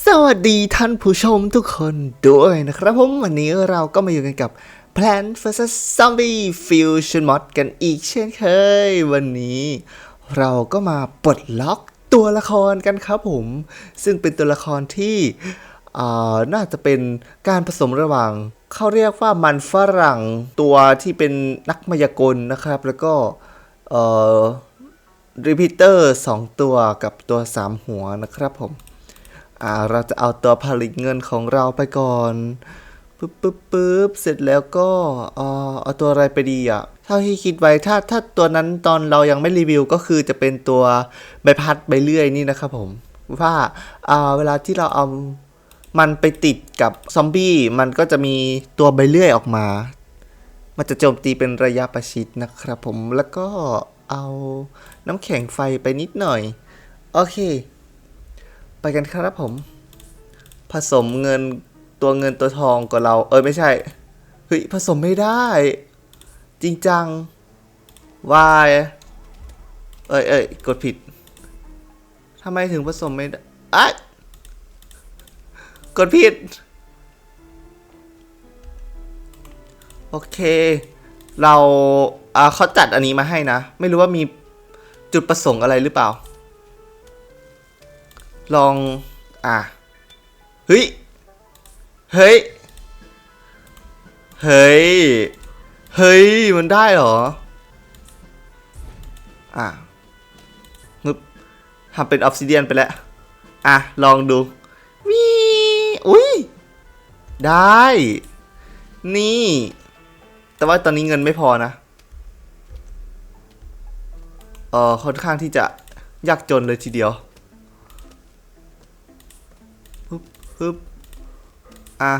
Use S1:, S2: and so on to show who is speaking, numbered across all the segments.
S1: สวัสดีท่านผู้ชมทุกคนด้วยนะครับผมวันนี้เราก็มาอยู่กันกับ Plant vs Zombie Fusion Mod กันอีกเช่นเคย วันนี้ เราก็มาปลดล็อกตัวละครกันครับผม ซึ่งเป็นตัวละครที่น่าจะเป็นการผสมระหว่าง เขาเรียกว่ามันฝรั่งตัวที่เป็นนักมายากลนะครับ แล้วก็รีพิเตอร์สองตัวกับตัวสามหัวนะครับผม อ่าเราจะเอาตัวผลิตเงินของเราไปก่อนปึ๊บปึ๊บปึ๊บเสร็จแล้วก็เออเอาตัวอะไรไปดีอะเท่าที่คิดไว้ถ้าถ้าตัวนั้นตอนเรายังไม่รีวิวก็คือจะเป็นตัวใบพัดใบเลื่อยนี่นะครับผมว่าอ่าเวลาที่เราเอามันไปติดกับซอมบี้มันก็จะมีตัวใบเลื่อยออกมา มันจะโจมตีเป็นระยะประชิดนะครับผมแล้วก็เอาน้ำแข็งไฟไปนิดหน่อย โอเค ไปกันครับผม ผสมเงินตัวเงินตัวทองกับเรา เออไม่ใช่ เฮ้ย ผสมไม่ได้ จริงจังวายเอ้ยเอ้ยกดผิดทำไมถึงผสมไม่ได้อะกดผิด โอเค เราอ่าเขาจัดอันนี้มาให้นะ ไม่รู้ว่ามีจุดประสงค์อะไรหรือเปล่า ลอง อะ เฮ้ย เฮ้ย เฮ้ย เฮ้ย มันได้เหรอ อะนึบทำเป็นออฟซิเดียนไปแล้ว อะ ลองดูวิอุ้ย ได้ นี่ แต่ว่าตอนนี้เงินไม่พอนะเออค่อนข้างที่จะยากจนเลยทีเดียว ปึ๊บ อะ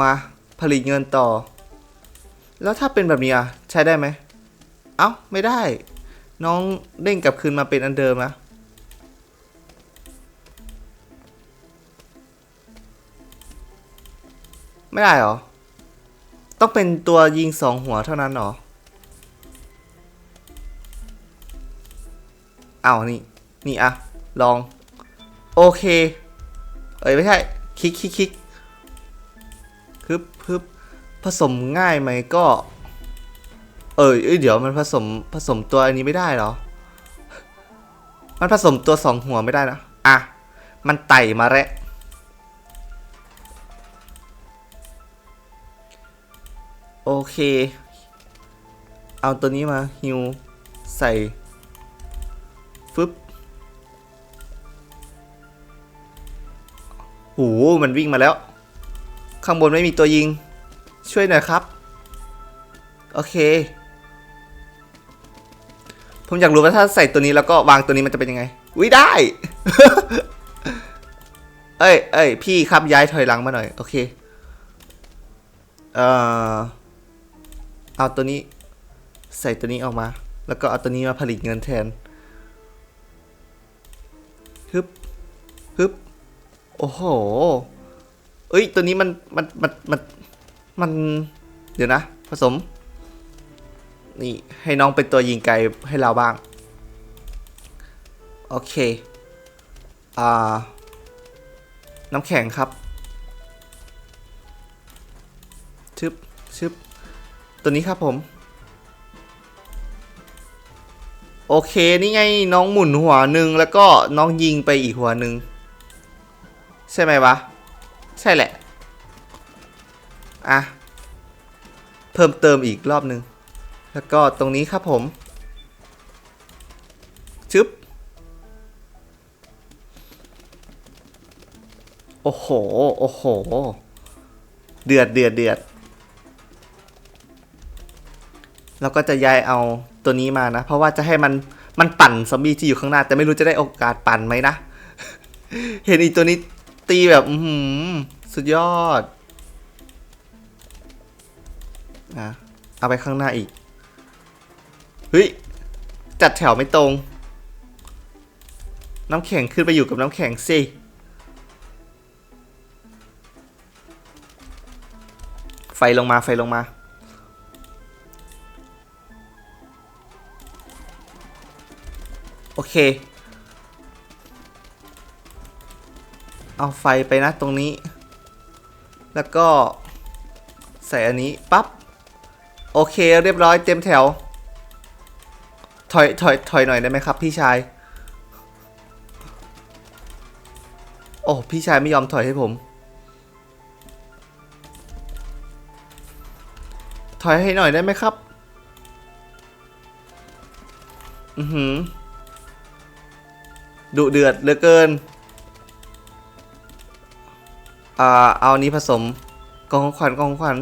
S1: มาผลิตเงินต่อ แล้วถ้าเป็นแบบนี้อะ ใช้ได้ไหม เอ้า ไม่ได้ น้องเด้งกลับคืนมาเป็นอันเดิมนะไม่ได้หรอ ต้องเป็นตัวยิงสองหัวเท่านั้นหรอ เอานี่ นี่อะ ลอง โอเค เอ้ยไม่ใช่ คลิกคลิกคลิกฮึบฮึบผสมง่ายไหมก็ เอ้ยเดี๋ยวมันผสมผสมตัวอันนี้ไม่ได้หรอ มันผสมตัวสองหัวไม่ได้นะ อะ มันไต่มาแล้วโอเค เอาตัวนี้มาฮิวใส่ฟึบ โหมันวิ่งมาแล้ว ข้างบนไม่มีตัวยิง ช่วยหน่อยครับ โอเค ผมอยากรู้ว่าถ้าใส่ตัวนี้แล้วก็วางตัวนี้มันจะเป็นยังไงวิได้ เอ้ยเอ้ยพี่ครับย้ายถอยหลังมาหน่อย โอเค เอ่อ เอาตัวนี้ ใส่ตัวนี้ออกมา แล้วก็เอาตัวนี้มาผลิตเงินแทนฮึบ โอ้โห เอ้ย ตัวนี้มัน มัน มัน มัน มัน เดี๋ยวนะ ผสม นี่ให้น้องเป็นตัวยิงไกลให้เราบ้าง โอเค อ่า น้ำแข็งครับ ชึบ ชึบ ตัวนี้ครับผม โอเค นี่ไงน้องหมุนหัวหนึ่งแล้วก็น้องยิงไปอีกหัวหนึ่ง ใช่ไหมวะ ใช่แหละ อะ เพิ่มเติมอีกรอบหนึ่งแล้วก็ตรงนี้ครับผม ชึบ โอ้โห โอ้โห เดือดเดือดเดือดเราก็จะย้ายเอาตัวนี้มานะ เพราะว่าจะให้มันมันปั่นซอมบี้ที่อยู่ข้างหน้า แต่ไม่รู้จะได้โอกาสปั่นไหมนะ เห็นอีตัวนี้ ตีแบบอืสุดยอดอะเอาไปข้างหน้าอีก เฮ้ย จัดแถวไม่ตรง น้ำแข็งขึ้นไปอยู่กับน้ำแข็งสิ ไฟลงมาไฟลงมา โอเค เอาไฟไปนะตรงนี้ แล้วก็ใส่อันนี้ปั๊บ โอเคเรียบร้อยเต็มแถว ถอยถอยถอยหน่อยได้ไหมครับ พี่ชาย โอ้พี่ชายไม่ยอมถอยให้ผม ถอยให้หน่อยได้ไหมครับ อือหือดุเดือดเหลือเกิน อ่าเอาอันนี้ผสมกองของขวัญกองของขวัญ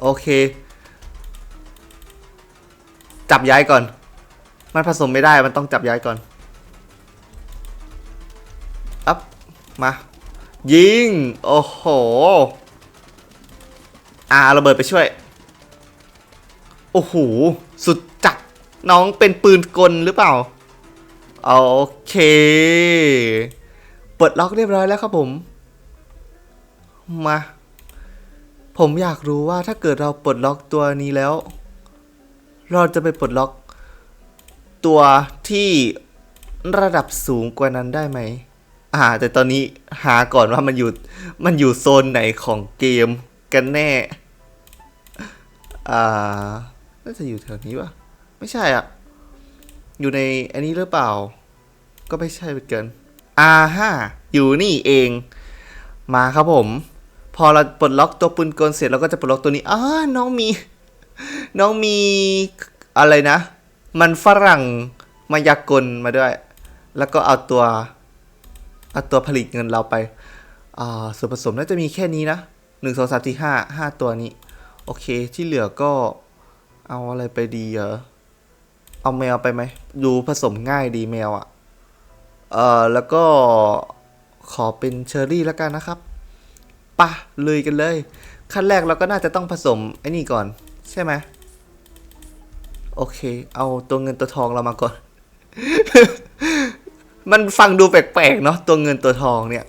S1: โอเค จับย้ายก่อน มันผสมไม่ได้มันต้องจับย้ายก่อนอัพมา ยิง โอ้โหอ่าระเบิดไปช่วย โอ้โห สุดจัดน้องเป็นปืนกลหรือเปล่า โอเค เปิดล็อกเรียบร้อยแล้วครับผม มา ผมอยากรู้ว่าถ้าเกิดเราปลดล็อกตัวนี้แล้ว เราจะไปปลดล็อก ตัวที่ระดับสูงกว่านั้นได้ไหม อ่า แต่ตอนนี้หาก่อนว่ามันอยู่ มันอยู่โซนไหนของเกมกันแน่ อ่า น่าจะอยู่แถวนี้ปะไม่ใช่อะ อยู่ในอันนี้หรือเปล่า ก็ไม่ใช่เหมือนกัน อาฮ่าอยู่นี่เอง มาครับผม พอเราปลดล็อกตัวปืนกลเสร็จเราก็จะปลดล็อกตัวนี้อ้าน้องมี น้องมีอะไรนะ มันฝรั่งมายากลมาด้วย แล้วก็เอาตัว เอาตัวผลิตเงินเราไป อ่า ส่วนผสมน่าจะมีแค่นี้นะหนึ่งสองสามสี่ห้าห้าตัวนี้ โอเคที่เหลือก็เอาอะไรไปดีเหรอ เอาแมวไปไหม ดูผสมง่ายดีแมวอะ่ะ เอ่อแล้วก็ขอเป็นเชอร์รี่แล้วกันนะครับปะเลยกันเลย ขั้นแรกเราก็น่าจะต้องผสมไอ้นี่ก่อน ใช่ไหมโอเค เอาตัวเงินตัวทองเรามาก่อน มันฟังดูแปลกๆเนาะตัวเงินตัวทองเนี่ย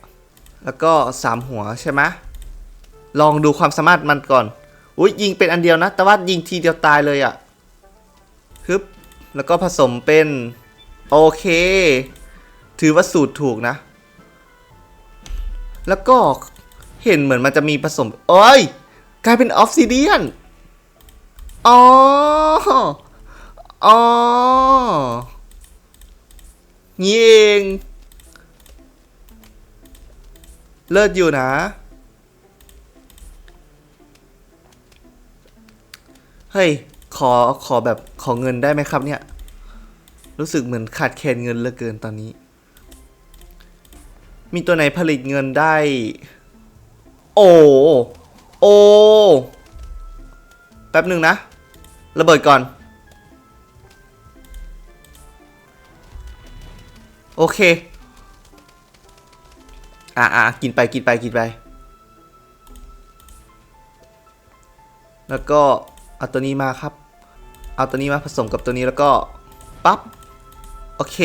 S1: แล้วก็สามหัวใช่ไหมลองดูความสามารถมันก่อนอุ้ยยิงเป็นอันเดียวนะ แต่ว่ายิงทีเดียวตายเลยอะ่ะฮึบแล้วก็ผสมเป็น โอเค ถือว่าสูตรถูกนะ แล้วก็เห็นเหมือนมันจะมีผสมเอ้ย กลายเป็นออฟซิเดียน อ๋อ อ๋อนี่เอง เลิศอยู่นะเฮ้ย ขอ ขอแบบ ขอเงินได้ไหมครับเนี่ย รู้สึกเหมือนขาดแคลนเงินเหลือเกินตอนนี้ มีตัวไหนผลิตเงินได้ โอ้โอ้แป๊บหนึ่งนะ ระเบิดก่อน โอเค อะอะกินไปกินไปกินไป แล้วก็เอาตัวนี้มาครับ เอาตัวนี้มาผสมกับตัวนี้แล้วก็ ปั๊บ โอเค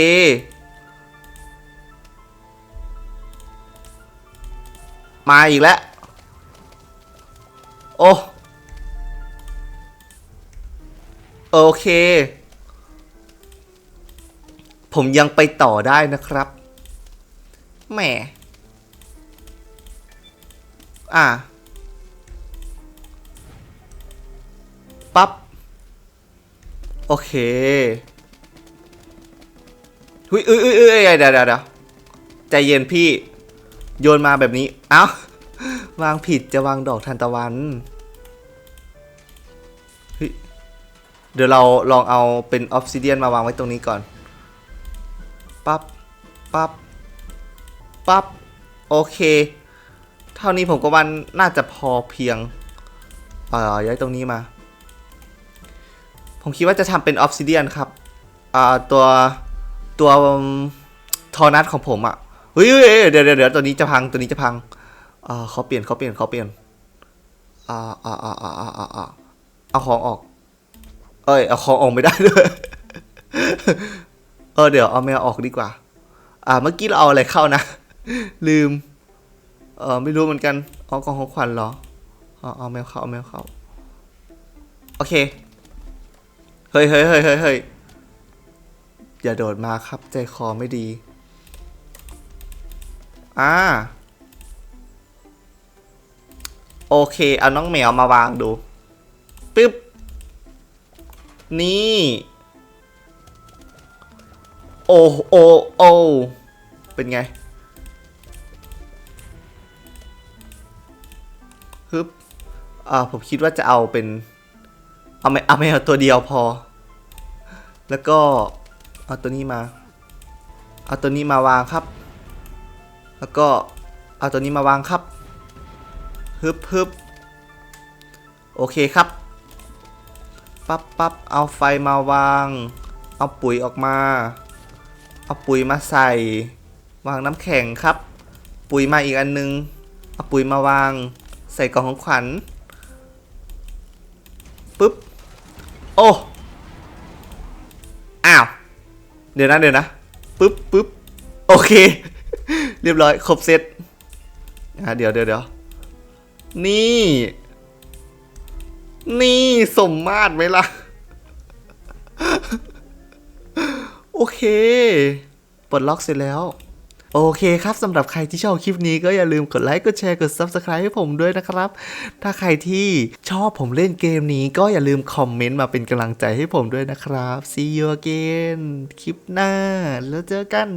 S1: มาอีกแล้ว โอ้โอเค ผมยังไปต่อได้นะครับ แหม อะ ปั๊บ โอเค หุยเอ้ยเอ้ยเอ้ยเดี๋ยวเดี๋ยวใจเย็นพี่ โยนมาแบบนี้ เอ้า วางผิดจะวางดอกทานตะวันเฮ้ยเดี๋ยวเราลองเอาเป็นออฟซิเดียนมาวางไว้ตรงนี้ก่อน ปั๊บ ปั๊บ ปั๊บ โอเค เท่านี้ผมก็ว่าน่าจะพอเพียง เอ่อย้ายตรงนี้มา ผมคิดว่าจะทำเป็นออฟซิเดียนครับ อ่า ตัว ตัวทอนัทของผมอะ่ะ เฮ้ยเฮ้ยเดี๋ยวเดี๋ยวเดี๋ยวตัวนี้จะพังตัวนี้จะพังอ่าเขาเปลี่ยนเขาเปลี่ยนเขาเปลี่ยนอ่าอ่าอ่าอ่าอ่าอ่าอ่าเอาของออก เอ้ยเอาของออกไม่ได้ด้วยเออเดี๋ยวเอาแมวออกดีกว่า อ่าเมื่อกี้เราเอาอะไรเข้านะ ลืม เออไม่รู้เหมือนกันเอากองของขวัญเหรอเอาเอาแมวเข้าเอาแมวเข้าโอเค เฮ้ยเฮ้ยเฮ้ยเฮ้ยอย่าโดดมาครับ ใจคอไม่ดี อ่า โอเค เอาน้องแมวมาวางดู ปึ๊บ นี่ โอ้โอโอ เป็นไง ฮึบ อ่า ผมคิดว่าจะเอาเป็น เอาไม่เอาไม่เอาตัวเดียวพอ แล้วก็ เอาตัวนี้มา เอาตัวนี้มาวางครับ แล้วก็เอาตัวนี้มาวางครับฮึบฮึบโอเคครับ ปั๊บปั๊บเอาไฟมาวาง เอาปุ๋ยออกมา เอาปุ๋ยมาใส่ วางน้ำแข็งครับ ปุ๋ยมาอีกอันนึง เอาปุ๋ยมาวาง ใส่กล่องของขวัญปึ๊บ โอ้ อ้าว เดี๋ยวนะเดี๋ยวนะปึ๊บปึ๊บโอเค เรียบร้อยครบเซตอะเดี๋ยวเดี๋ยวเดี๋ยวนี่ นี่สมมาตรไหมล่ะ โอเคปลดล็อกเสร็จแล้ว โอเคครับสำหรับใครที่ชอบคลิปนี้ก็อย่าลืมกดไลค์กดแชร์กด Subscribe ให้ผมด้วยนะครับ ถ้าใครที่ชอบผมเล่นเกมนี้ก็อย่าลืมคอมเมนต์มาเป็นกำลังใจให้ผมด้วยนะครับ See you again คลิปหน้า แล้วเจอกัน